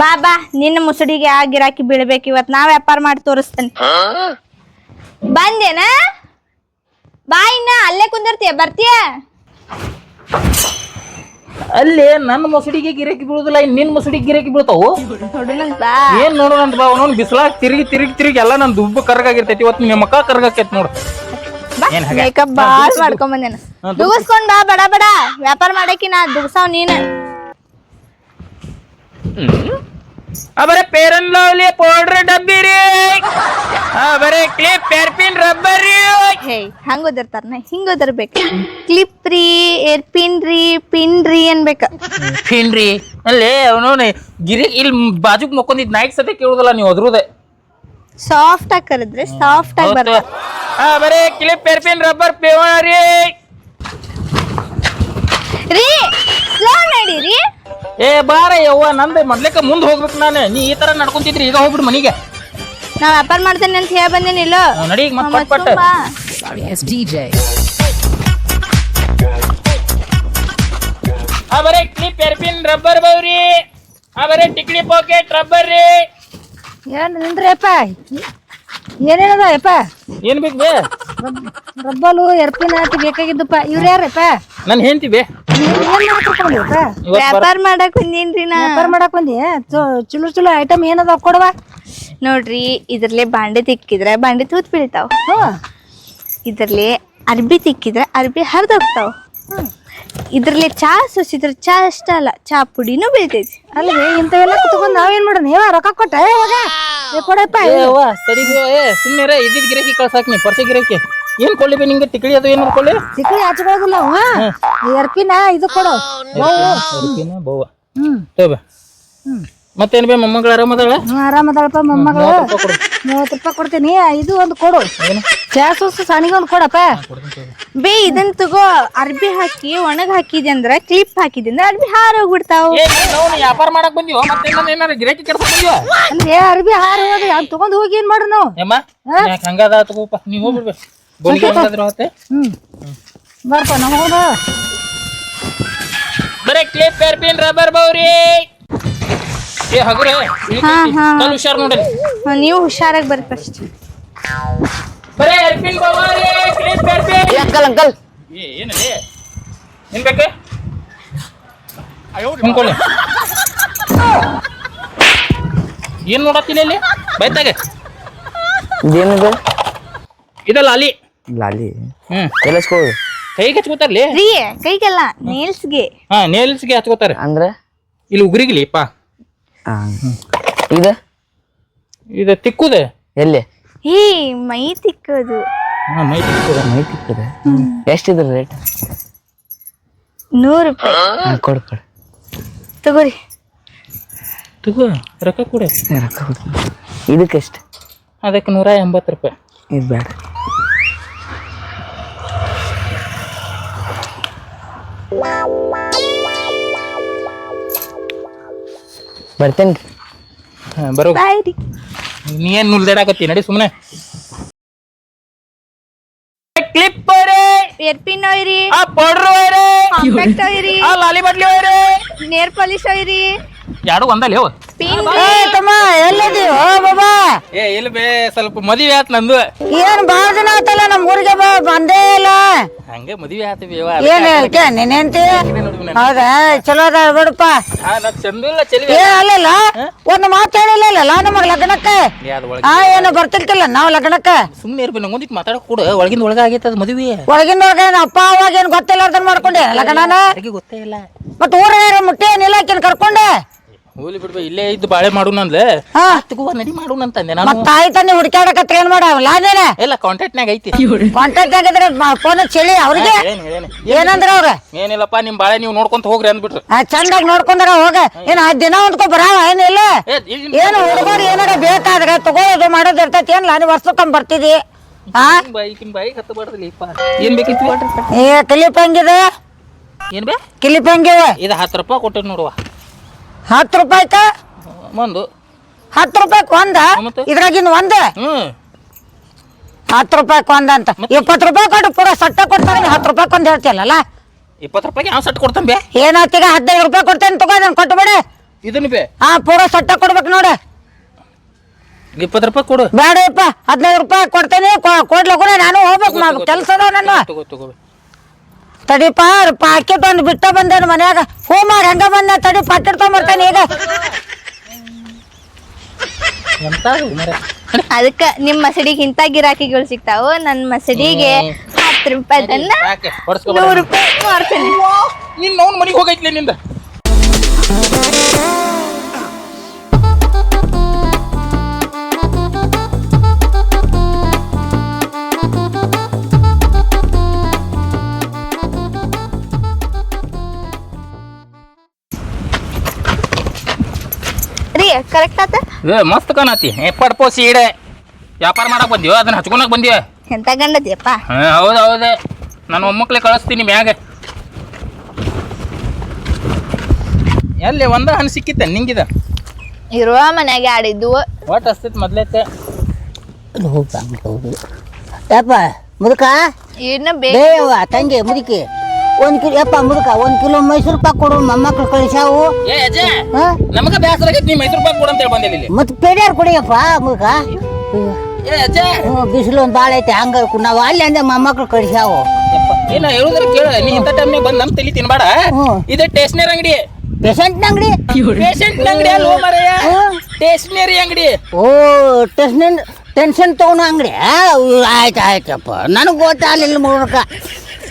ಬಾ ಬಾ. ನಿನ್ನ ಮುಸುಡಿಗೆ ಆ ಗಿರಾಕಿ ಬೀಳ್ಬೇಕು. ಇವತ್ ನಾ ವ್ಯಾಪಾರ ಮಾಡಿ ತೋರಿಸ್ತೇನೆ. ಬಂದೇನ? ಬಾ ಇನ್ನ ಅಲ್ಲೇ ಕುಂದಿರ್ತೀಯ ಬರ್ತೀಯ? ಅಲ್ಲಿ ನನ್ನ ಮುಸುಡಿಗೆ ಗಿರಾಕಿ ಬೀಳುದಿಲ್ಲ ಇನ್ ನಿನ್ ಮುಸುಡಿಗೆ ಗಿರಾಕಿ ಬೀಳ್ತಾವು? ಬಾ ಏನ್ ನೋಡೋಣ ಅಂತ ಬಾ ಅವನವ್ನು ಬಿಸಿಲಾಗ ತಿರುಗಿ ತಿರುಗಿ ತಿರುಗಿ ಎಲ್ಲ ನನ್ ದುಬ್ಬ ಕರ್ಗಾಗಿರ್ತೈತಿ. ಇವತ್ತು ನಿಮ್ಮ ಮಕ್ಕ ಕರ್ಗಾಕೈತಿ ನೋಡು. ಏನ್ ಹಾಗೆ? ಮೇಕಪ್ ಬಾಳ್ ಮಾಡ್ಕೊಂಡ್ ಬಂದೇನ. ಹಾ, ಬಾ ಬಡ ಬಡ. ವ್ಯಾಪಾರ ಮಾಡಕಿ ನಾ ದುಗ್ಸಾವ್ ನೀನ್. ಬರೇ ಪೇರನ್ ಲವ್ಲಿ ಪೌಡರ್ ಡಬ್ಬಿ ರೀ ಬರೇ ಕ್ಲಿಪ್ ಪೇರ್ಪಿನ್ ರಬ್ಬರ್. ರೀ ಹೇ ಹಂಗ ಓದಿರ್ತಾರ ಹಿಂಗ ಓದಿರ್ಬೇಕು ಕ್ಲಿಪ್ ರೀ ಏರ್ಪಿನ್ ರೀ ಪಿನ್ ರೀ ಅನ್ಬೇಕ. ಫಿನ್ ರೀ ಅಲ್ಲೇ ಅವನು ಗಿರಿ ಇಲ್ಲಿ ಬಾಜುಕ್ ಮಕ್ಕೊಂದಿದ್ ನೈಟ್ ಸತೆ ಕೇಳುದಲ್ಲ ನೀವು ಅದ್ರದೇ. ಸಾಫ್ಟ್ ಆಗಿ ಕರೆದ್ರೆ ಸಾಫ್ಟ್ ಆಗಿ ಬರ್ತಾವ ಆ ಬರೇ ಕ್ಲಿಪ್ ಪೇರ್ಪಿನ್ ರಬ್ಬರ್ ಪೇವ ರೀ ರೀ ಸ್ಲೋ ನಡೀರಿ ಏ ಬಾರ ಯವ್ವ ನಂದೆ ಮೊದ್ಲೇಕ ಮುಂದೆ ಹೋಗ್ಬೇಕು ನಾನು. ನೀ ಈ ತರ ನಡ್ಕೊಂತಿದ್ರಿ ಈಗ ಹೋಗ್ಬಿಡು ಮನಿಗೆ. ನಾ ವ್ಯಾಪಾರ ಮಾಡ್ತೇನೆ ಅಂತ ಹೇಳ ಬಂದೇನಿಲ್ಲ ಇಲ್ಲ. ನಡಿ ಈಗ ಮತ್ತೆ ಪಟ್ ಪಟ್. ಆ ಬರೇ ಕ್ಲಿಪ್ ಎರ್ಪಿನ್ ರಬ್ಬರ್ ಬೌರಿ ಆ ಬರೇ ಟಿಕ್ಲಿ ಪಾಕೆಟ್ ರಬ್ಬರ್ ರೀ. ಏನ್ ನಿಂದ್ರಪ್ಪ ಏನೇನದ ಯಪ್ಪ ಏನ್ ಬೇಕು ಬೇ? ರಬ್ಬಲು ಎರ್ಪಿನ ಆತಿ ಬೇಕಾಗಿದ್ದಪ್ಪ ಇವ್ರ ಯಾರಪ್ಪ ನನ್ ಹೆಂಡ್ತಿ ಬೇ. ವ್ಯಾಪಾರ ಮಾಡಕ್ ಬಂದೀನ್ರಿ ನಾ. ವ್ಯಾಪಾರ ಮಾಡಕ್ ಬಂದಿ ಚೊ- ಚಲೋ ಚಲೋ ಐಟಮ್ ಏನದ ಕೊಡವ. ನೋಡ್ರಿ ಇದ್ರಲ್ಲೇ ಬಾಂಡೆ ತಿಕ್ಕಿದ್ರೆ ಬಾಂಡೆ ತೂತ್ ಬೀಳ್ತಾವ. ಹ್ಮ್ ಇದ್ರಲ್ಲೇ ಅರ್ಬಿ ತಿಕ್ಕಿದ್ರೆ ಅರ್ಬಿ ಹರಿದೋಗ್ತಾವ ಇದ್ರಲ್ಲೇ ಚಾ ಸುಸಿದ್ರೆ ಚಾ ಅಷ್ಟ ಅಲ್ಲ ಚಾ ಪುಡಿನೂ ಬೀಳ್ತೈತಿ. ಅಲ್ವೇ ಇಂಥವೆಲ್ಲ ಕುತ್ಕೊಂಡ್ ನಾವೇನ್ ಮಾಡೋಣ ಏವ ರೊಕ್ಕ ಕೊಟ್ಟ? ಕೊಡಪ್ಪ ಸುಮ್ಮನೆ ಇದ್ದಿದ್ ಗಿರಾಕಿ ಕಳ್ಸಾಕ್ ನೀ ಪರ್ಸಿ ಗಿರಾಕಿ. ಏನ್ ಕೊಳ್ಳಿ ಬಿ ನಿಂಗೆ? ತಿಕ್ಳಿ ಅದು ಏನ್ ಕೊಳ್ಳಿ ಸಿಕ್ಕಳಿ ಹಚ್ಕೊಳ್ಳೋದಿಲ್ಲ ಅವ ಎರ್ಪಿನ ಇದು ಕೊಡು. ಅರ್ಪಿನ ಬವ್ವ ಹ್ಮ್. ತಗೋ ಬೇ. ಹ್ಮ್. ಮತ್ತೇನ್ ಬೇ ಮೊಮ್ಮಗಳು ಆರಾಮದಾಳ ಹ್ಮ್, ಆರಾಮದಾಳಪ್ಪ ಮೊಮ್ಮಗಳು. ಮೂವತ್ತು ರೂಪಾಯಿ ಕೊಡ್ತೀನಿ. ಇದು ಒಂದು ಕೊಡು. ಚಾ ಸೂಸು ಸಣ್ಣಗೆ ಒಂದು ಕೊಡಪ್ಪ ಬೇ. ಇದನ್ ತಗೋ ಅರ್ಬಿ ಹಾಕಿ ಒಣಗ್ ಹಾಕಿದೆ ಅಂದ್ರ ಕ್ಲಿಪ್ ಹಾಕಿದೆ ಅಂದ್ರ ಅರ್ಬಿ ಹಾರೋಗ್ಬಿಡ್ತಾವ ಏ ನಾವು ವ್ಯಾಪಾರ ಮಾಡಕ್ ಬಂದಿವ ಮತ್ತೆ ಏನಾರ ಗಿರಾಕಿ ಕೆಡ್ಸಕ್ ಬಂದಿವ ಅರ್ಬಿ ಹಾರ ಹೋಗಿ ಅದ್ ತಗೊಂಡ್ ಹೋಗಿ ಏನ್ ಮಾಡ್ರಿ ನಾವು ಏಮ್ಮ ಯಾಕೆ ಹಂಗದ? ತಗೋಪ ನೀವ್ ಹೋಗ್ಬಿಡ್ಬೇ ಬರ್ಪ ಬರೇ ಕ್ಲಿಪ್ ಪೇರ್ಪಿನ್ ರಬ್ಬರ್ ಬೌರಿ ಏ ಹಗುರೆ ಹಾ, ಹಾ. ನಾನು ಹುಷಾರ್ ನೋಡಿ ಹಾ, ನೀವು ಹುಷಾರಾಗಿ ಬರ್ರಿ ಫಸ್ಟ್ ಬರೇ ಎರ್ಪಿನ್ ಬೌರಿ ಕ್ಲಿಪ್ Uncle, ಅಂಕಲ್ ಏ ಏನದೆ ಏನ್ ಅಯ್ಯೋ ಅನ್ಕೊಳ್ಳಿ ಏನ್ ನೋಡತ್ತೀನಿ ಇಲ್ಲಿ ಬೈತಾಗ. ಇದೇನಿದೆ? ಇದಲ್ಲ ಅಲ್ಲಿ. ಲಾಲಿ. ಹ್ಮ್. ಕೆಲಸ್ಕೊಳ್ಳು ಕೈಗೆ ಹಚ್ಕೋತಾರ್ಲಿ? ರೀ ಕೈಗೆಲ್ಲ ನೇಲ್ಸ್ಗೆ ಹಾ ನೇಲ್ಸ್ಗೆ ಹಚ್ಕೋತಾರೆ. ಅಂದ್ರೆ? ಇಲ್ಲಿ ಉಗುರಿಗ್ಲಿ ಪಾ. ಆ, ಇದು? ಇದು ತಿಕ್ಕುದೆ? ಎಲ್ಲಿ? ಹೇ ಮೈ ತಿಕ್ಕೋದು. ಹಾ ಮೈ ತಿಕ್ಕುದೆ. ಮೈ ತಿಕ್ಕದೆ? ಎಷ್ಟಿದ್ರ ರೇಟ್ ನೂರು ರೂಪಾಯಿ. ಕೊಡ್ ಕೊಡು ಕೊಡು. ತಗೋರಿ. ತಗೋ ರೊಕ್ಕ ಕೊಡು. ಏ, ರೊಕ್ಕ ಕೊಡ್ತೀನಿ ಇದಕ್ಕೆ ಎಷ್ಟು ಅದಕ್ಕೆ ನೂರ ಎಂಬತ್ತು ರೂಪಾಯಿ. ಇದು ಬೇಡ ಬರ್ತೇನೆ. ಬರೋ. ಬಾಯ್ ರೀ. ನೀ ಏನ್ ನುಲ್ದಾಡಕತ್ತಿ ನಡಿ ಸುಮ್ಮನೆ ಕ್ಲಿಪ್ಪರೇ ಏರ್ಪಿನ್ ಒಯ್ರಿ ಆ ಪೌಡ್ರ್ ಒಯ್ರೆ ಕಾಂಪ್ಯಾಕ್ಟ್ ಒಯ್ರಿ ಆ ಲಾಲಿ ಬಟ್ಲಿ ಒಯ್ರೆ ನೇರ್ ಪಾಲಿಶ್ ಒಯ್ರಿ ಎರಡು ಒಂದಲ್ಲಿ ಅವ ಏ ತಮ್ಮ ಎಲ್ಲದಿ? ಓ ಬಾಬಾ. ಏ ಇಲ್ಲ ಬೇ ಸ್ವಲ್ಪ ಮದುವೆ ಆತ್ ನಂದು. ಏನ್ ಬಾಳ ದಿನ ಆತಲ್ಲ ನಮ್ ಊರಿಗೆ ಬಾ ಬಂದೇ ಇಲ್ಲ. ಹಂಗೆ ಮದುವೆ ಆತ ಬೇವ ಏನ್ ಹೌದಾ? ಚಲೋ ಅದ ಬಿಡಪ್ಪ. ಚಂದಿಲ್ಲ ಚಲಿ ಏ ಅಲ್ಲಲ್ಲ ಒಂದು ಮಾತು ಹೇಳಿಲ್ಲ ನಮಗ್ ಲಗ್ನಕ್ಕೆ? ಆ ಏನು ಬರ್ತಿರ್ತಿಲ್ಲ ನಾವ್ ಲಗ್ನಕ್ಕೆ? ಸುಮ್ಮನೆ ಇರ್ಬೇಕು ನಂಗೊಂದಿಟ್ಟು ಮಾತಾಡಕ್ ಕೂಡ. ಒಳಗಿಂದ ಒಳಗ ಆಗೈತೆ ಅದು ಮದುವೆ. ಒಳಗಿಂದ ಒಳಗ ಏನ್ ಅಪ್ಪ ಅವಾಗ ಏನ್ ಗೊತ್ತಿಲ್ಲಾರ್ದನ್ ಮಾಡ್ಕೊಂಡೆ ಲಗ್ನನ? ಗೊತ್ತೇ ಇಲ್ಲ. ಮತ್ ಊರ ಮುಟ್ಟಿ ಏನಿಲ್ಲ ಆಕಿನ್ ಕರ್ಕೊಂಡೆ? ಹೋಲಿ ಬಿಡ್ಬೇ ಇಲ್ಲೇ ಇದ್ದು ಬಾಳೆ ಮಾಡು ನಂದ್ಲೆ ಹಾ ತಗೋ ನಡಿ ಮಾಡು ಅಂತಂದೆ ನಾನು. ಮತ್ ತಾಯಿ ತಂದೆ ಹುಡುಕ್ಯಾಡಕತ್ರ ಏನ್ ಮಾಡವಲ್ಲ ಇಲ್ಲ ಎಲ್ಲ ಕಾಂಟ್ಯಾಕ್ಟ್ನಾಗ ಐತಿ. ಕಾಂಟ್ಯಾಕ್ಟ್ ಆಗಿದ್ರೆ ಫೋನ್ ಚಳಿ ಅವ್ರಿಗೆ. ಏನಂದ್ರೆ ಹೇಳೇನಿ ಏನಂದ್ರ ಅವ್ರ? ಏನಿಲ್ಲಪ್ಪ ನಿಮ್ ಬಾಳೆ ನೀವು ನೋಡ್ಕೊಂತ ಹೋಗ್ರಿ ಅಂದ್ಬಿಟ್ರು. ಚಂದಾಗ ನೋಡ್ಕೊಂಡಾರ ಹೋಗ. ಏನ್ ಆ ದಿನ ಹೊಂದ್ಕೊ ಬರಾವ ಏನಿಲ್ಲ ಏನು ಹುಡುಗರು ಏನಾರ ಬೇಕಾದ್ರೆ ತಗೋದು ಮಾಡೋದು ಇರ್ತೈತಿ. ಏನ್ ನಾನು ವರ್ಷಕ್ಕೊಮ್ಮೆ ಬರ್ತಿದಿ? ಬಾರ್ದಲಿಪ್ಪ ಏನ್ ಬೇಕಿತ್ತು ಏ ಕ್ಲಿಪ್ ಹೆಂಗಿದೆ? ಏನ್ ಬೇ? ಕ್ಲಿಪ್ ಹೆಂಗಿವ ಇದು ಹತ್ತು ರೂಪಾಯಿ ಕೊಟ್ಟಿದ್ ನೋಡುವ. ಹತ್ತು ರೂಪಾಯಿ ಒಂದು. ಹತ್ತು ರೂಪಾಯಿ ಒಂದ? ಮತ್ತೆ? ಇದ್ರಾಗಿನ ಒಂದ? ಹ್ಮ್ ಹತ್ತು ರೂಪಾಯ್ಕ್ ಒಂದ ಅಂತ. ಇಪ್ಪತ್ತು ರೂಪಾಯಿ ಕೊಟ್ಟು ಪೂರ ಸಟ್ಟ ಕೊಡ್ತಾರ ನೀ ಹತ್ತು ರೂಪಾಯ್ಕ್ ಒಂದ್ ಹೇಳ್ತಿಯಲ್ಲ ಇಪ್ಪತ್ತು ರೂಪಾಯಿಗೆ ಯಾವ ಸಟ್ ಕೊಡ್ತಾನೆ ಬೇ? ಹದಿನೈದು ರೂಪಾಯಿ ಕೊಡ್ತೇನೆ ತಗೋ ಅದನ್ನ ಕೊಟ್ಟು ಬಿಡಿ. ಇದನ್ನ ಬೇ? ಹಾ ಪೂರ ಸಟ್ಟ ಕೊಡ್ಬೇಕು ನೋಡ. ಇಪ್ಪತ್ತು ರೂಪಾಯಿ ಕೊಡು. ಬೇಡಪ್ಪ ಹದಿನೈದು ರೂಪಾಯಿ ಕೊಡ್ತೇನೆ ಕೊಡ್ಲ ಕೂಡ ನಾನು ಹೋಗ್ಬೇಕು ಕೆಲಸ ನಾನು ನನ್ನ. ತಗೋ ತಗೋ. ತಡಿಪ ಪಾಕೆಟ್ ಒಂದು ಬಿಟ್ಟ ಬಂದೇನು ಮನ್ಯಾಗ? ಹೂ ಮಾಡಿ ಹಂಗ ಬಂದ ತಡಿ ಪಾಕೆಟ್ ತಗೊಂಬರ್ತಾನೆ ಈಗ. ಅದಕ್ಕ ನಿಮ್ ಮಸಡಿಗೆ ಇಂತ ಗಿರಾಕಿಗಳು ಸಿಗ್ತಾವು. ನನ್ ಮಸಡಿಗೆ ಹತ್ತು ರೂಪಾಯಿ ತನ್ನ ನೂರು ರೂಪಾಯಿ ಮಾಡ್ತೀನಿ ನಿನ್ನ ಮನೆಗೆ ಹೋಗೈತ್ಲೆ ನಿಂದ? ಕರೆಕ್ಟ್ ಆತ? ಏ ಮಸ್ತ್ ಕಾಣತಿ. ಎಪ್ಪಡ್ ಪೋಸಿ ಸೀಡೆ ವ್ಯಾಪಾರ ಮಾಡಕ್ ಬಂದಿವ ಅದನ್ನ ಹಚ್ಕೊಳಕ್ ಬಂದಿವ ಎಂತ ಗಂಡದಿಯಪ್ಪ ಹಾ ಹೌದು ಹೌದು. ನಾನು ಮೊಮ್ಮಕ್ಳಿಗೆ ಕಳಿಸ್ತೀನಿ ಮ್ಯಾಗ. ಎಲ್ಲಿ ಒಂದ ಹಣ್ಣು ಸಿಕ್ಕಿತ್ತ ನಿಂಗಿದ? ಇರುವ ಮನ್ಯಾಗ ಆಡಿದ್ದು. ಒಟ್ಟು ಅಸ್ತಿತ್ ಮೊದ್ಲೈತೆ? ಯಪ್ಪ ಮುದುಕ? ಇನ್ನು ಬೇ ತಂಗಿ ಮುದುಕಿ. ಒಂದ್ ಕಿಲೋ ಯಪ್ಪ ಮುದುಕ ಒಂದ್ ಕಿಲೋ ಮೈಸೂರು ಪಾಕ್ ಕೊಡು ಮೊಮ್ಮಕ್ಳು ಕಳಿಸಾವು ಏ ಅಜ್ಜ ಹಾ? ನಮಗ ಆಗೈತಿ ನೀ ಮೈಸೂರು ಪಾಕ್ ಕೊಡು ಅಂತೇಳಿ ಬಂದಿಲ್ಲ ಇಲ್ಲಿ. ಮತ್ ಪೇಡ್ಯಾರ್ ಕುಡಿಯಪ್ಪ ಮುದುಕ. ಏ ಅಜ್ಜ. ಹ್ಞೂ ಬಿಸಿಲು ಒಂದ್ ಭಾಳ ಐತೆ ಹಂಗ ನಾವು ಅಲ್ಲಿ ಅಂದೆ ಮೊಮ್ಮಕ್ಳು ಕಳಿಸಾವು ಯಪ್ಪ, ಏನ ಹೇಳುದ್ರ ಕೇಳ ನೀ ಟೈಮ್ ಟೈಮ್ನಾಗ ಬಂದು ನಮ್ಮ ತಲಿ ತಿನ್ಬೇಡ. ಹ್ಞೂ. ಇದು ಸ್ಟೇಷನರಿ ಅಂಗಡಿ. ಪೇಷಂಟ್ ಅಂಗಡಿ? ಪೇಷಂಟ್ ಅಂಗಡಿ ಅಲ್ವೋ ಮರೆಯ? ಸ್ಟೇಷನರಿ ಅಂಗಡಿ. ಓ ಟೆನ್ಷನ್ ಟೆನ್ಷನ್ ತಗೊಳೋ ಅಂಗಡಿ ಆಯ್ತು ಆಯ್ತಪ್ಪ ನನಗೆ ಗೊತ್ತಾಗಲಿಲ್ಲ ಮುರುಕ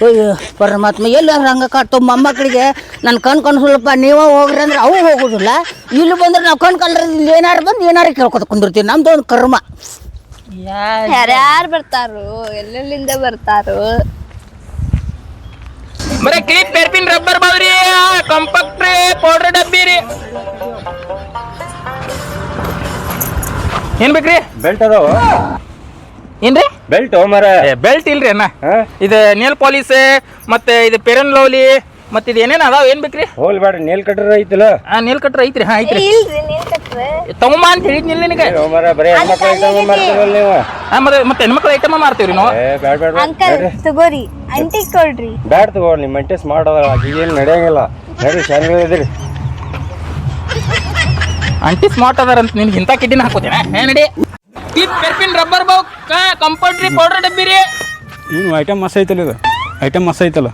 ಅಯ್ಯೋ ಪರಮಾತ್ಮ ಎಲ್ಲಿ ಹಂಗೆ ಕಾಡ್ತು ಮೊಮ್ಮಕ್ಕಳಿಗೆ. ನನ್ನ ಕಣ್ ಕನ್ಸಲ್ಲಪ್ಪ ನೀವೇ ಹೋಗ್ರಿ ಅಂದ್ರೆ ಅವು ಹೋಗೋದಿಲ್ಲ. ಇಲ್ಲಿ ಬಂದ್ರೆ ನಾವು ಕಣ್ ಕಲ್ರ ಇಲ್ಲಿ ಏನಾರು ಬಂದು ಏನಾರು ಕೇಳ್ಕೊತ ಕುಂದಿರ್ತೀವಿ. ನಮ್ದು ಒಂದು ಕರ್ಮ. ಯಾರ್ಯಾರು ಬರ್ತಾರೋ? ಎಲ್ಲೆಲ್ಲಿಂದ ಬರ್ತಾರೋ? ಬರೀ ಕ್ಲಿಪ್ ಪೆರ್ಪಿನ್ ರಬ್ಬರ್ ಬಾವ್ರಿ. ಕಂಪಕ್ಟ್ ರೀ ಪೌಡರ್ ಡಬ್ಬಿ ರೀ. ಏನ್ ಬೇಕ್ರಿ? ಬೆಲ್ಟ್ ಅದಾವ. ಏನ್ರಿ? ಬೆಲ್ಟ್ ಮರ ಬೆಲ್ಟ್ ಇಲ್ರಿ ಅಣ್ಣ. ಹಾ? ಇದು ನೇಲ್ ಪಾಲಿಸ್ ಮತ್ತೆ ಇದು ಪೆರನ್ ಲವ್ಲಿ ಮತ್ತೆ ಇದು ಏನೇನು ಅದಾವ? ಏನ್ ಬೇಕ್ರಿ? ಹೋಲ್ ಬೇಡ ನೇಲ್ ಕಟ್ರ ಐತಿಲ್ಲ? ಆ ನೇಲ್ ಕಟ್ರ ಐತ್ರಿ ಹಾ ಐತ್ರಿ. ತಗೊಂಬ ಅಂತ ಹೇಳಿದ್ನಿಲ್ಲ ನಿನಗೆ. ಆ, ಮತ್ತೆ ಮತ್ತೆ ಹೆಣ್ಮಕ್ಳು ಐಟಮ್ ಮಾರ್ತೀವ್ರಿ ನಾವು? ಏ ಬ್ಯಾಡ ಬ್ಯಾಡ ಅಂಕಲ್ ತಗೋರಿ. ಅಂಟಿ ಕೊಡ್ರಿ. ಬ್ಯಾಡ ತಗೋ ನಿಮ್ಮ ಮೆಂಟೆಸ್ ಮಾಡೋದಲ್ಲ ಏನು ನಡೆಯಂಗಿಲ್ಲ. ಶಾಲೆಗಳು ಇದ್ರಿ ಅಂಟಿ ಸ್ಮಾರ್ಟ್ ಅದಾರ ಅಂತ ನಿನ್ಗೆ ಇಂಥ ಕಿಡ್ಡಿನ ಹಾಕೋತೇನೆ. ಹೇ ನಡಿ. ಕ್ಲಿಪ್ ಪೆರ್ಪಿನ್ ರಬ್ಬರ್ ಬಾವ್ ಕಂಪೌಂಡ್ರಿ ಪೌಡರ್ ಡಬ್ಬಿ ರೀ. ಏನು ಐಟಮ್ ಮಸ್ತ್ ಐತಲ್ಲ ಇದು? ಐಟಮ್ ಮಸ್ತ್ ಐತಲ್ಲ?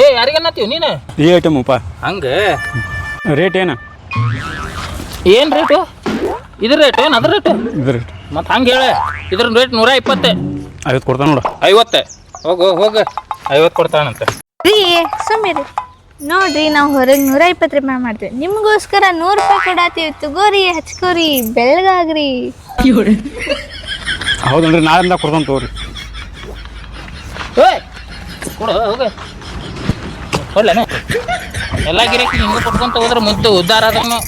ಏ ಯಾರಿಗನ್ನತ್ತೀವಿ ನೀನು? ಈ ಅಪ್ಪ ಹಂಗೆ? ರೇಟ್ ಏನು? ಏನು ರೇಟು ಇದ್ರ ರೇಟ್ ಏನು ಅದ್ರ ರೇಟ್ ಇದು ರೇಟ್ ಮತ್ತೆ ಹಂಗೆ ಹೇಳ ಇದ್ರ ರೇಟ್ ನೂರ ಇಪ್ಪತ್ತೆ. ಐವತ್ತು ಕೊಡ್ತಾನೆ ನೋಡು. ಐವತ್ತೆ. ಹೋಗು ಹೋಗು ಐವತ್ತು ಕೊಡ್ತಾನಂತೆ. ರೀ ಸುಮ್ಮಿರಿ ನೋಡ್ರಿ ನಾವು ಹೊರಗೆ ನೂರ ಇಪ್ಪತ್ತು ರೂಪಾಯಿ ಮಾಡ್ತೀವಿ. ನಿಮಗೋಸ್ಕರ ನೂರು ರೂಪಾಯಿ ಕೊಡಾತೀವಿ ತಗೋರಿ ಹಚ್ಕೋರಿ ಬೆಳಗಾಗ್ರಿ. ಹೌದನ್ರಿ ನಾಳೆ ಕೊಡ್ತಾನೆ ತಗೋರಿ. ಏಯ್! ಕೊಡು ಹೋಗು ಕೊಡ್ಲೇನ? ಎಲ್ಲ ಗಿರಾಕಿ ಹಿಂಗೆ ಕೊಟ್ಕೊಂತ ಹೋದ್ರೆ ಮುದ್ದು ಉದ್ದಾರ ಅದನ್ನು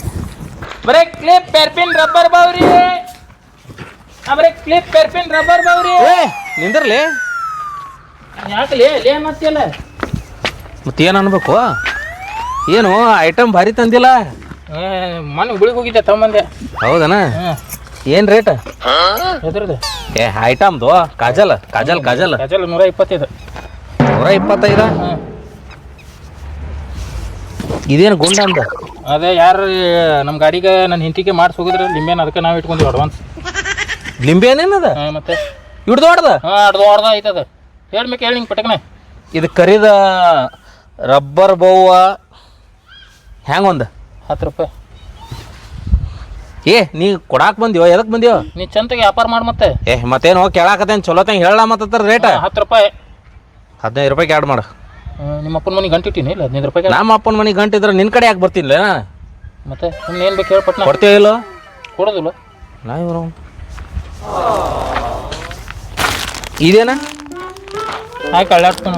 ಬರೇ ಕ್ಲಿಪ್ ಪೆರ್ಪಿನ್ ರಬ್ಬರ್ ಬಾವ್ರಿ. ಆ, ಬರೇ ಕ್ಲಿಪ್ ಪೆರ್ಪಿನ್ ರಬ್ಬರ್ ಬಾವ್ರಿ. ನಿಂದಿರ್ಲಿ. ಯಾಕಲೇ ಲೇ ಮತ್ತೆ ಏನು ಅನ್ಬೇಕು? ಏನು ಐಟಮ್ ಭಾರಿ ತಂದಿಲ್ಲ? ಮನೆ ಗುಳಿಗೆ ಹೋಗಿದ್ದೆ ತಮ್ಮಂದೆ. ಹೌದನ? ಏನು ರೇಟ್ ಎದ್ರದ್ದು ಏ ಐಟಮ್ದು ಕಾಜಲ್ ಕಾಜಲ್ ಕಾಜಲ್. ಕಾಜಲ್ ನೂರ ಇಪ್ಪತ್ತೈದು. ನೂರ ಇಪ್ಪತ್ತೈದ? ಇದೇನು ಗುಂಡ ಅಂತ ಅದೇ ಯಾರು ನಮ್ಮ ಗಾಡಿಗೆ ನನ್ನ ಹಿಂತಿಗೆ ಮಾಡಿಸಿ ಹೋಗಿದ್ರೆ ಲಿಂಬೆನ ಅದಕ್ಕೆ ನಾವು ಇಟ್ಕೊಂಡೆ ಅಡ್ವಾನ್ಸ್ ಲಿಂಬೆ ಏನೇನದ ಹಾಂ ಮತ್ತೆ? ಹಿಡ್ದು ಹೊಡ್ದ? ಹಾಂ ಅರ್ಧ ಹೊಡ್ದ ಐತದ ಹೇಳ್ಬೇಕು ಹೇಳಿ ಹಿಂಗೆ ಪಟಕನೆ. ಇದು ಕರಿದ ರಬ್ಬರ್ ಬೌವ ಹೆಂಗೊಂದು ಹತ್ತು ರೂಪಾಯಿ. ಏ ನೀ ಕೊಡಾಕ್ ಬಂದಿವ ಎದಕ್ ಬಂದಿವ ನೀ ಚಂತ ವ್ಯಾಪಾರ ಮಾಡಿ ಮತ್ತೆ. ಏ ಮತ್ತೇನು ಕೇಳಾಕತ್ತೇನು? ಚಲೋ ತಂಗ ಹೇಳ ಮತ್ತ ರೇಟ್ ಹತ್ತು ರೂಪಾಯಿ. ಹದಿನೈದು ರೂಪಾಯಿ ಆಡ್ ಮಾಡು. ನಿಮ್ಮ ಅಪ್ಪನ ಮನೆ ಗಂಟೆ ಇಟ್ಟಿನಿ ಇಲ್ಲ? ಹದಿನೈದು ರೂಪಾಯಿ ನಮ್ಮ ಅಪ್ಪನ ಮನೆ ಗಂಟೆ ಇದ್ರೆ ನಿನ್ ಕಡೆ ಯಾಕೆ ಬರ್ತಿಲ್ಲ ಮತ್ತೆ ಸುಮ್ಮನೆ ಏನು ಬೇಕು ಹೇಳಿ ಕೊಡ್ತೀವಿ ಇಲ್ಲ ಇಲ್ಲೋ? ಕೊಡೋದಿಲ್ಲ. ನಾ ಇವರು ಇದೇನ? ಹಾಕಿ ಅಳ್ಳಾಡ್ತಾನ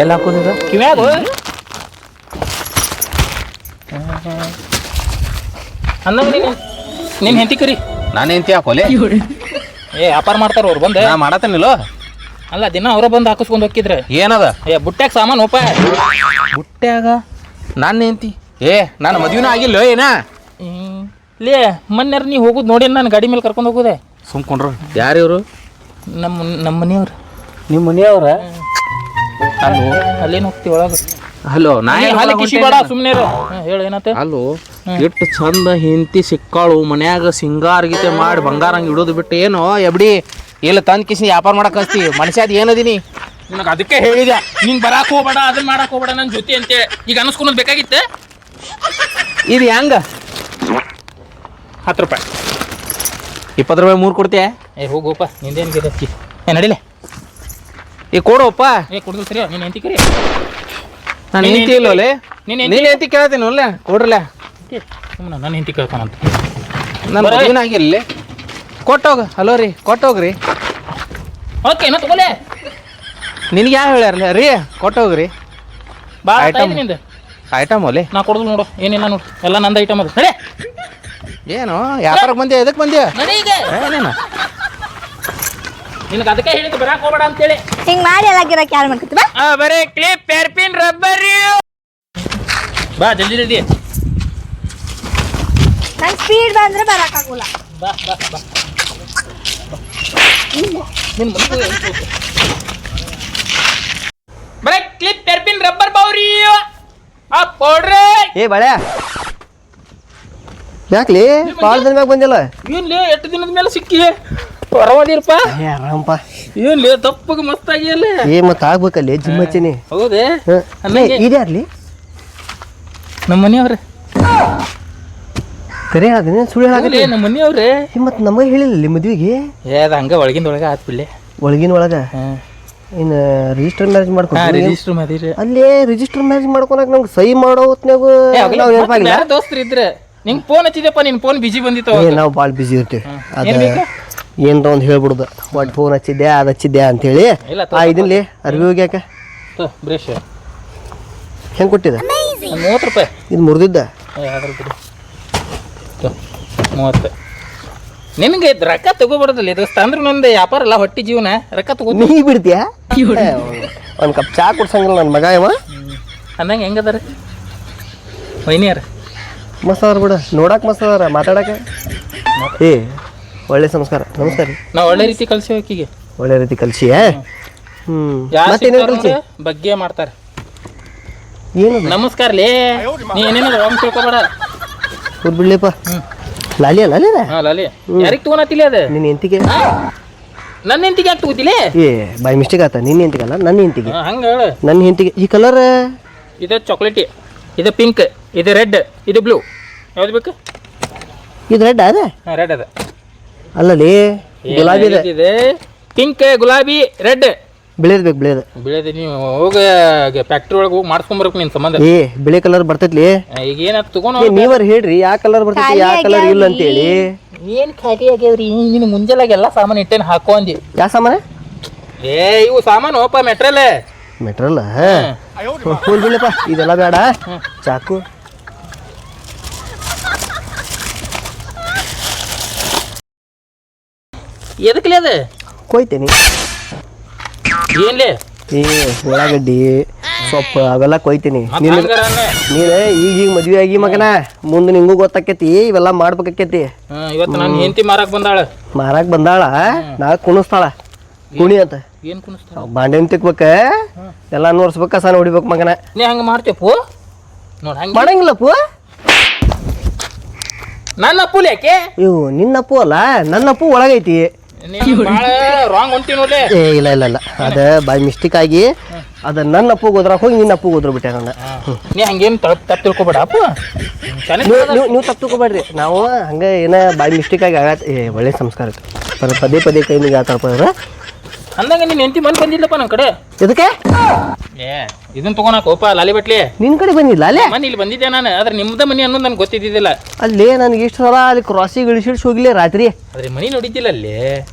ಎಲ್ಲಿ ಹಾಕೋದಿದ ಕಿವ್ಯಾಗ ಅಂದಂಗ ನೀನು ನಿನ್ನ ಹೆಂಡತಿ ಕರಿ. ನಾನು ಎಂತಿ ಹಾಕೋಲೆ? ಏ ವ್ಯಾಪಾರ ಮಾಡ್ತಾರ ಅವ್ರು ಬಂದೆ. ನಾ ಮಾಡತ್ತೇನಿಲ್ಲ ಅಲ್ಲ ದಿನ ಅವರ ಬಂದು ಹಾಕಿಸ್ಕೊಂಡು ಹೋಗಿದ್ರೆ ಏನದ? ಏ ಬುಟ್ಟ್ಯಾಗ ಸಾಮಾನು ಉಪಾಯ ಬುಟ್ಟ್ಯಾಗ ನಾನು ಹೆಂತಿ ಏ ನಾನು ಮದ್ವಿನ ಆಗಿಲ್ಲ ಏನ. ಲೇ ಮೊನ್ನೆರ್ ನೀ ಹೋಗುದು ನೋಡಿ ನಾನು ಗಾಡಿ ಮೇಲೆ ಕರ್ಕೊಂಡು ಹೋಗುದೆ. ಸುಮ್ಕೊಂಡ್ರು. ಯಾರು ಇವರು? ನಮ್ಮ ನಮ್ಮ ಮನೆಯವ್ರು. ನಿಮ್ಮ ಮನೆಯವ್ರ? ಅಲ್ಲೋ ಅಲ್ಲೇನು ಹೋಗ್ತೀವಿ ಒಳಗೆ? ಹಲೋ ನಾ ಅಲ್ಲಿ ಬೇಡ ಸುಮ್ಮನೆ ಹೇಳು ಏನತ್ತೆ ಅಲ್ಲೋ ಎಷ್ಟು ಚಂದ ಹಿಂತಿ ಸಿಕ್ಕಾಳು ಮನ್ಯಾಗ ಸಿಂಗಾರ ಗೀತೆ ಮಾಡಿ ಬಂಗಾರ ಹಂಗೆ ಇಡೋದು ಬಿಟ್ಟು ಏನು ಎಬ್ಡಿ ಇಲ್ಲ ತಂದ್ ಕಿಸಿ ವ್ಯಾಪಾರ ಮಾಡಕ್ ಹಚ್ತಿ? ಮನುಷ್ಯ ಅದು ಏನದೀನಿ ನಿನಗೆ ಅದಕ್ಕೆ ಹೇಳಿದೆ ನೀನ್ ಬರಾಕ್ ಹೋಗ್ಬೇಡ ಅದನ್ನ ಮಾಡಕ್ ಹೋಗ್ಬೇಡ ನನ್ನ ಜೊತೆ ಅಂತೇಳಿ ಈಗ ಅನಿಸ್ಕೊಳೋದು ಬೇಕಾಗಿತ್ತೆ? ಇದು ಹೆಂಗ? ಹತ್ತು ರೂಪಾಯಿ. ಇಪ್ಪತ್ತು ರೂಪಾಯಿ ಮೂರು ಕೊಡ್ತೀಯ? ಏ ಹೋಗೋಪ್ಪ ನಿಂದೇನು ಗಿರತ್ತಿ ಏ ನಡಿಲೆ. ಈ ಕೊಡೋಪ್ಪ. ಏ ಕುಡ್ದು ಸರಿ. ನೀನು ಎಂತಿ ಕರಿ. ನಾನು ಹೆಂಡತಿ ಇಲ್ಲೋಲೆ. ನೀನ್ ನೀನು ಹೆಂಡತಿ ಕೇಳ್ತೀನಿ ಅಲ್ಲ. ಕೊಡ್ರಲ್ಲ. ಸುಮ್ಮನೆ ನನ್ನ ಹೆಂಡತಿ ಕೇಳ್ತಾನಂತ. ನನ್ನ ಬರೀ- ಕೊಟ್ಟೋಗ. ಹಲೋ ರೀ ಕೊಟ್ಟೋಗ್ರಿ. ಓಕೆ ನಾ ತಗೊಲೆ ನಿನ್ಗೆ ಯಾವ ಹೇಳ್ಯಾರಲ್ಲ? ರೀ ಕೊಟ್ಟೋಗ್ರಿ. ಭಾಳ Item. ನಿಂದ. ಐಟಮ್ ಒಲೆ ನಾ ಕೊಡೋದು ನೋಡು ಏನಿಲ್ಲ ನೋಡು. ಎಲ್ಲ ನಂದು ಐಟಮ್ ಅದು. ನಡೆ ಏನು? ವ್ಯಾಪಾರಕ್ಕೆ ಬಂದ್ಯಾ? ಎದಕ್ಕೆ ಬಂದ್ಯಾ? ನಡಿ ಈಗ ಏನೇನ? ನಿನಗೆ ಅದಕ್ಕೆ ಹೇಳಿದ್ದು ಬರಾಕ್ ಹೋಗ್ಬೇಡ ಅಂತೇಳಿ. ಹಿಂಗ್ ಮಾಡಿ ಎಲ್ಲ ಗಿರಾಕಿ ಯಾರು ಮಾಡ್ಕತ್ತಿ ಬಾ ಆ ಬರೀ ಕ್ಲಿಪ್ ಪೇರ್ಪಿನ್ ರಬ್ಬರ್ ಬಾ ಜಲ್ದಿ ಜಲ್ದಿ. ನಂಗೆ ಸ್ಪೀಡ್ ಬಂದ್ರೆ ಬರಕ್ಕಾಗಲ್ಲ ಬಾ ಬಾ ಬಾ. ನಿನ್? ಬರೀ ಕ್ಲಿಪ್ ಪೆರ್ಪಿನ್ ರಬ್ಬರ್ ಬೌರಿ ಆ ಕೊಡ್ರಿ ಏ ಬಳೆ. ಯಾಕ್ಲಿ? ಭಾಳ ದಿನ ಮ್ಯಾಗ ಬಂದಿಲ್ಲ. ಏನ್ಲಿ ಎಷ್ಟು ದಿನದ ಮೇಲೆ ಸಿಕ್ಕಿ? ಪರವಾಗಿರಪ್ಪ ಏ ಆರಾಮಪ್ಪ. ಏನ್ಲಿ ತಪ್ಪಗೆ ಮಸ್ತಾಗಿಯಲ್ಲ ಏ ಮತ್ತೆ ಆಗ್ಬೇಕಲ್ಲಿ ಜಿಮ್ ಹಚ್ಚಿನಿ. ಹೌದೇ? ಹ್ಮ್. ಇದ್ಯಾರ್ಲಿ ನಮ್ಮ ಮನೆಯವ್ರೆ. ಕರೆ ಅದನ್ನ ಸುಳ್ಳು ಹೇಳಾಕತ್ತಿ ಹೌದೇ ನಮ್ಮ ಮನೆಯವ್ರೆ. ಮತ್ತೆ ನಮಗೆ ಹೇಳಿಲ್ಲ ಇಲ್ಲಿ ಮದ್ವಿಗೆ. ಏ ಅದು ಹಂಗ ಒಳಗಿಂದ ಒಳಗೆ ಆತ್ ಬಿಡ್ಲೆ. ಒಳಗಿನ ಒಳಗ? ಇನ್ನು ರಿಜಿಸ್ಟರ್ ಮ್ಯಾರೇಜ್ ಮಾಡ್ಕೊಂಡು ರಿಜಿಸ್ಟರ್ ಮದಿರಿ ಅಲ್ಲೇ ರಿಜಿಸ್ಟರ್ ಮ್ಯಾರೇಜ್ ಮಾಡ್ಕೊಳಕ್ ನಮ್ಗೆ ಸಹಿ ಮಾಡೋ ಹೊತ್ನ್ಯಾಗ ನಾವು ನೆನಪಾಗಿಲ್ಲ ದೋಸ್ತರು ಇದ್ರೆ ನಿಂಗೆ ಫೋನ್ ಹಚ್ಚಿದೆಪ್ಪ ನಿನ್ ಫೋನ್ ಬಿಜಿ ಬಂದಿತ್ತು ನಾವು ಭಾಳ ಬಿಸಿ ಇರ್ತೀವಿ. ಅದ? ಏನ್ರ ಒಂದು ಹೇಳ್ಬಿಡುದು. ಒಟ್ಟು ಫೋನ್ ಹಚ್ಚಿದ್ದೆ ಅದು ಹಚ್ಚಿದ್ದೆ ಅಂತೇಳಿ. ಆ ಇದನ್ಲಿ ಅರ್ವಿ ಹೋಗ್ಯಾಕ ಬ್ರಷ್ ಹೆಂಗೆ ಕೊಟ್ಟಿದೆ ಮೂವತ್ತು ರೂಪಾಯಿ. ಇದು ಮುರಿದಿದ್ದ? ಅದ್ರ ಮೂವತ್ತು. ನಿನಗೆ ರೊಕ್ಕ ತಗೋಬಾರ್ದಲ್ಲ ಇದು ತಂದ್ರೆ ನಂದು ವ್ಯಾಪಾರ ಅಲ್ಲ ಹೊಟ್ಟಿ ಜೀವನ. ರೊಕ್ಕ ತಗೋ ನೀ ಬಿಡ್ತೀಯಾ? ಒಂದು ಕಪ್ ಚಾ ಕುಡ್ಸಂಗಿಲ್ಲ ನನ್ನ ಮಗ ಇವ. ಅಂದಂಗೆ ಹೆಂಗದಾರ? ವೈನಿಯರ್. ಮಸ್ತ್ ಅದಾರ ಬಿಡ. ನೋಡಕ್ಕೆ ಮಸ್ತ್ ಅದಾರ ಮಾತಾಡಕ. ಏ ಒಳ್ಳೆ ಸಂಸ್ಕಾರ. ನಮಸ್ಕಾರ. ರೀ ನಾವು ಒಳ್ಳೆ ರೀತಿ ಕಳ್ಸಿ ಆಕಿಗೆ ಒಳ್ಳೆ ರೀತಿ ಕಲಿಸಿ ಹ್ಞೂ ಯಾರು ಮತ್ತೇನೇನು ಕಲ್ಸಿ ಬಗ್ಗೆ ಮಾಡ್ತಾರೆ. ಏನು? ನಮಸ್ಕಾರ ಲೇ. ನೀ ಏನೇನು ರಾಮ್ ತಿಳ್ಕೊಬೇಡ ಕೂತ್ ಬಿಡ್ಲಿಪ್ಪ. ಲಾಲಿ ಲಾಲಿ ಹಾಂ ಲಾಲಿ ಯಾರಿಗೆ ತಗೋನತಿಲ್ಲ ಅದು? ನಿನ್ನ ಎಂತಿಗೆ ನನ್ನ ಹೆಂತಿಗೆ ಯಾಕೆ ತಗೋತಿಲಿ? ಏ ಬೈ ಮಿಸ್ಟೇಕ್ ಆತ. ನಿನ್ನ ಎಂತಿಗಲ್ಲ ನನ್ನ ಎಂತಿಗೆ ಹಂಗೆ ಹೇಳು. ನನ್ನ ಹೆಂತಿಗೆ ಈ ಕಲರ್ ಇದು ಚಾಕ್ಲೇಟಿ ಇದು ಪಿಂಕ್ ಇದು ರೆಡ್ ಇದು ಬ್ಲೂ ಯಾವ್ದು ಬೇಕು? ಇದು ರೆಡ್ ಅದೇ? ಹಾಂ ರೆಡ್ ಅದ. ಅಲ್ಲಲ್ಲಿ ಗುಲಾಬಿ ಇದೆ. ಇದೆ ಪಿಂಕ್ ಗುಲಾಬಿ ರೆಡ್. ಬಿಳಿರ್ಬೇಕು ಬೇಕು ಬಿಳೇದ್. ಬೆಳೆದ ನೀವು ಹೋಗ ಫ್ಯಾಕ್ಟ್ರಿ ಒಳಗೆ ಹೋಗಿ ಮಾಡಿಸ್ಕೊಂಬರ್ಬೇಕು ನಿನ್ ಸಂಬಂಧ. ಏ ಬಿಳಿ ಕಲರ್ ಬರ್ತೈತ್ಲಿ. ಈಗ ಏನ ತಗೊಂಡು ನೀವರ್ ಹೇಳ್ರಿ ಯಾವ ಕಲರ್ ಬರ್ತೈತಿ ಯಾವ ಕಲರ್ ಇಲ್ಲ ಅಂತೇಳಿ. ಏನು ಖಾಲಿ ಆಗ್ಯಾವ್ರಿ ನೀನು ಮುಂಜಾನಾಗ ಎಲ್ಲ ಸಾಮಾನು ಇಟ್ಟೇನು ಹಾಕೋ ಅಂದಿ. ಯಾವ ಸಾಮಾನ? ಏ ಇವು ಸಾಮಾನು ಓಪ ಮೆಟ್ರಲ್ ಮೆಟ್ರಲ್ ಫುಲ್ ಬಿಳಪ್ಪ ಇದೆಲ್ಲ ಬೇಡ. ಚಾಕು. ಎದಕ್ಲೆ ಅದ? ಕೊಯ್ತೇನಿ. ಏನ್ಲೆ? ಏ ಉಳ್ಳಾಗಡ್ಡಿ ಸೊಪ್ಪು ಅವೆಲ್ಲ ಕೊಯ್ತೀನಿ. ನೀನು ನೀನು ಈಗ ಈಗ ಮದ್ವೆ ಆಗಿ ಮಗನ. ಮುಂದೆ ನಿಂಗೂ ಗೊತ್ತಾಕೈತಿ ಇವೆಲ್ಲ ಮಾಡ್ಬೇಕಾಕೈತಿ. ಇವತ್ತು ನಾನು ಹೆಂಡತಿ ಮಾರಕ್ ಬಂದಾಳ. ಮಾರಾಕ್ ಬಂದಾಳ ನಾ ಕುಣಿಸ್ತಾಳ. ಕುಣಿ ಅಂತ. ಏನ್ ಕುಣಿಸ್ತಾಳ? ಬಾಂಡೆನ್ ತಿಕ್ಬೇಕ ಎಲ್ಲ ನೋಡ್ಸ್ಬೇಕ ಸಣ್ಣ ಹೊಡಿಬೇಕು ಮಗನ. ನೀ ಹಂಗ ಮಾಡ್ತೀಯ ಪೂ? ನೋಡ್ ಹಂಗ ಮಾಡಂಗಿಲ್ಲ ಪೂ? ನನ್ನ ಅಪ್ಪು ಯಾಕೆ? ಇವು ನಿನ್ನ ಅಪ್ಪು ಅಲ್ಲ ನನ್ನ ಅಪ್ಪು ಒಳಗೈತಿ. ರಾಂಗ್ ಹೊಂಟಿ ನೋಡ್ಲೆ. ಏ ಇಲ್ಲ ಇಲ್ಲ ಇಲ್ಲ. ಅದ ಬೈ ಮಿಸ್ಟೇಕ್ ಆಗಿ ಅದ ನನ್ನ ಅಪ್ಪು ಹೋದ್ರ ಹೋಗಿ ನಿನ್ನ ಅಪ್ಪು ಹೋದ್ರು ಬಿಟ್ಟೆ ನನ್ನ ನೀ ಹಂಗೇನು ತಪ್ಪು ತಪ್ಪು ತಿಳ್ಕೊಬೇಡ ಅಪ್ಪ. ನೀವು ನೀವು ತಪ್ಪು ತಿಳ್ಕೊಬೇಡ್ರಿ. ನಾವು ಹಂಗೆ ಏನ ಬೈ ಮಿಸ್ಟೇಕ್ ಆಗಿ ಆಗತ್ತೆ ಏ ಒಳ್ಳೆ ಸಂಸ್ಕಾರ. ಪರ ಪದೇ ಪದೇ ಕೈ ನಿಮಗೆ ಆತಾರಪ್ಪ ಅವ್ರ ಅಂದಂಗ ನೀನು ಹೆಂಡತಿ ಮನೆ ಬಂದಿಲ್ಲಪ್ಪ ನಮ್ಮ ಕಡೆ. ಇದಕ್ಕೆ ಏ ಇದನ್ನ ತಗೋಣಕ್ ಹೋಪ ಲಾಲಿ ಬಟ್ಲಿ. ನಿನ್ನ ಕಡೆ ಬಂದಿಲ್ಲ ಅಲ್ಲೇ? ಮನೆ ಇಲ್ಲಿ ಬಂದಿದ್ದೆ ನಾನು ಆದ್ರೆ ನಿಮ್ದ ಮನಿ ಅನ್ನೋದು ನನಗೆ ಗೊತ್ತಿದ್ದಿದ್ದಿಲ್ಲ. ಅಲ್ಲೇ ನನಗೆ ಇಷ್ಟು ಸಲ ಅಲ್ಲಿ ಕ್ರಾಸಿಗೆ ಇಳಿಸಿಡ್ಸಿ ಹೋಗ್ಲಿ ರಾತ್ರಿ. ಆದ್ರೆ ಮನಿ ನೋಡಿದ್ದಿಲ್ಲ ಅಲ್ಲಿ. ನನ್ನ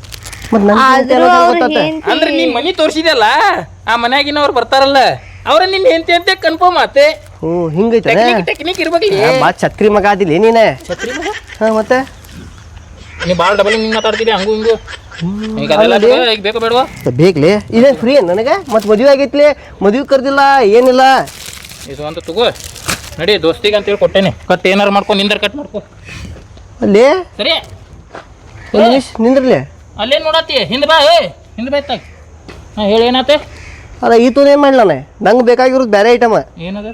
ಆದ್ರೂ ಅವ್ರ ಹೆಂಡ್ತಿ ಅಂದ್ರೆ ನೀ ಮನಿ ತೋರಿಸಿದಲ್ಲ ಆ ಮನ್ಯಾಗಿನವ್ರು ಬರ್ತಾರಲ್ಲ ಅವ್ರ ನಿನ್ ಹೆಂಡತಿ ಅಂತ ಕನ್ಫರ್ಮ್ ಆತೆ. ಹ್ಞೂ ಹಿಂಗೈತೆ ಟೆಕ್ನಿಕ್ ಟೆಕ್ನಿಕ್ ಇರ್ಬೇಕಲ್ಲಿ ಬಾ ಛತ್ರಿ ಮಗ ಆದಿಲ್ಲ ನೀನೆ? ಛತ್ರಿ ಮಗ? ಮತ್ತೆ? ನೀ ಭಾಳ ಡಬಲ್ ನಿಂಗೆ ಮಾತಾಡ್ತೀರಿ ಹಂಗು ಹಿಂಗು. ಈಗ ಅದೆಲ್ಲ ಬೇಡ, ಈಗ ಬೇಕು ಬೇಡವಾ? ಬೇಕ್ಲಿ. ಇದೇನು ಫ್ರೀ ನನಗೆ? ಮತ್ತೆ ಮದುವೆ ಆಗೈತ್ಲಿ. ಮದುವೆ ಕರ್ದಿಲ್ಲ ಏನಿಲ್ಲ. ಇದು ಅಂತ ತಗೋ. ನಡಿ ದೋಸ್ತಿಗೆ ಅಂತೇಳಿ ಕೊಟ್ಟೇನೆ. ಕಟ್ ಏನಾರು ಮಾಡ್ಕೊ ನಿಂದರ್ ಕಟ್ ಮಾಡ್ಕೊ. ಅಲ್ಲಿ? ಸರಿ. ಒಂದು ನಿಮಿಷ ನಿಂದ್ರಲಿ ಅಲ್ಲೇ ನೋಡತ್ತಿ ಹಿಂದೆ ಬಾ ಏ ಹಿಂದೆ ಬಾ ಹಾಂ ಹೇಳಿ ಏನಾತೆ? ಅಲ್ಲ ಈ ಏನು ಮಾಡ್ಲಾನೆ ನಂಗೆ ಬೇಕಾಗಿರೋದು ಬೇರೆ ಐಟಮ ಏನದ?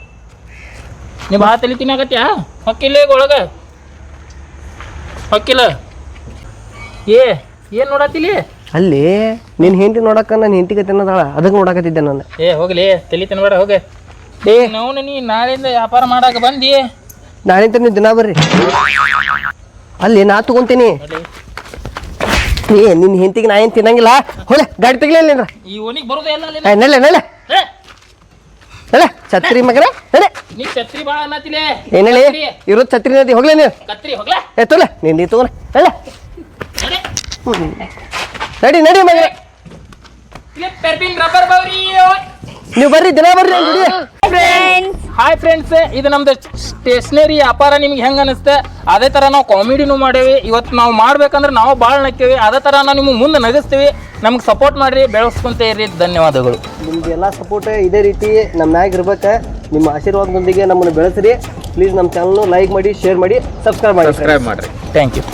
ನೀವು ಭಾಳ ತಲೆ ತಿನ್ನಾಕತ್ಯಾ ಹೊಕ್ಕಿಲ್ಲ ಈಗ ಒಳಗೆ. ಹೊಕ್ಕಿಲ್ಲ. ಏ ಏನು ನೋಡತ್ತಿಲಿ? ಅಲ್ಲಿ ನಿನ್ನ ಹೆಂಡತಿ ನೋಡಕ್ಕ ನನ್ನ ಹೆಂಡತಿ ಕತೆ ಅನ್ನೋದಾಳ ಅದಕ್ಕೆ ನೋಡಕತ್ತಿದ್ದೆ ನಾನು. ಏ ಹೋಗ್ಲಿ ತಲೆ ತಿನ್ಬೇಡ ಹೋಗೆ. ಏ. ನಾವು ನೀ ನಾಳೆಯಿಂದ ವ್ಯಾಪಾರ ಮಾಡಾಕ ಬಂದಿ? ನಾಳೆ ನೀವು ದಿನ ಬರ್ರಿ. ಅಲ್ಲಿ ನಾ ತಗೊಂತೀನಿ. ಏ ನಿನ್ನ ಹೆಂಡತಿಗೆ ನಾ ಏನು ತಿನ್ನಂಗಿಲ್ಲ? ಹೋಲೆ ಗಾಡಿ ತೆಗಿಲಿಲ್ಲ ಈ ಓನಿಗೆ ಬರೋದೇ ಅಲ್ಲಿ. ಏ, ಛತ್ರಿ ಮಗನ ನಡೆ ನೀ ಛತ್ರಿ ಬಾ ಅನ್ನತಿಲೆ ಏನೇಳಿ ಇರೋ ಛತ್ರಿ. ನದಿ ಹೋಗ್ಲೇ ನೀನು. ಕತ್ರಿ ಹೋಗ್ಲಾ? ಏ ತೊಲೆ ನೀನು ನೀ ತಗೋಣ. ನಡೆ. ನಡಿ ರಬ್ಬರ್ ಬೌರಿ ನೀವು ಬರ್ರಿ ದಿನ ಬರ್ರಿ ಫ್ರೆಂಡ್ಸ್ ಹಾಯ್ ಫ್ರೆಂಡ್ಸ್ ಇದು ನಮ್ದು ಸ್ಟೇಷನರಿ ವ್ಯಾಪಾರ ನಿಮ್ಗೆ ಹೆಂಗೆ ಅನಿಸುತ್ತೆ ಅದೇ ಥರ ನಾವು ಕಾಮಿಡಿನೂ ಮಾಡೇವಿ. ಇವತ್ತು ನಾವು ಮಾಡ್ಬೇಕಂದ್ರೆ ನಾವು ಭಾಳ ನಕ್ಕೇವಿ. ಅದೇ ಥರ ನಾವು ನಿಮ್ಗೆ ಮುಂದೆ ನಗಿಸ್ತೀವಿ. ನಮ್ಗೆ ಸಪೋರ್ಟ್ ಮಾಡಿರಿ ಬೆಳೆಸ್ಕೊಂತ ಇರ್ರಿ. ಧನ್ಯವಾದಗಳು. ನಿಮ್ದು ಎಲ್ಲ ಸಪೋರ್ಟ್ ಇದೇ ರೀತಿ ನಮ್ಮ ಮ್ಯಾಗ ಇರ್ಬೇಕು. ನಿಮ್ಮ ಆಶೀರ್ವಾದದೊಂದಿಗೆ ನಮ್ಮನ್ನು ಬೆಳೆಸ್ರಿ. ಪ್ಲೀಸ್ ನಮ್ಮ ಚಾನಲ್ನು ಲೈಕ್ ಮಾಡಿ ಶೇರ್ ಮಾಡಿ ಸಬ್ಸ್ಕ್ರೈಬ್ ಮಾಡಿ ಸಬ್ಸ್ಕ್ರೈಬ್ ಮಾಡ್ರಿ. Thank you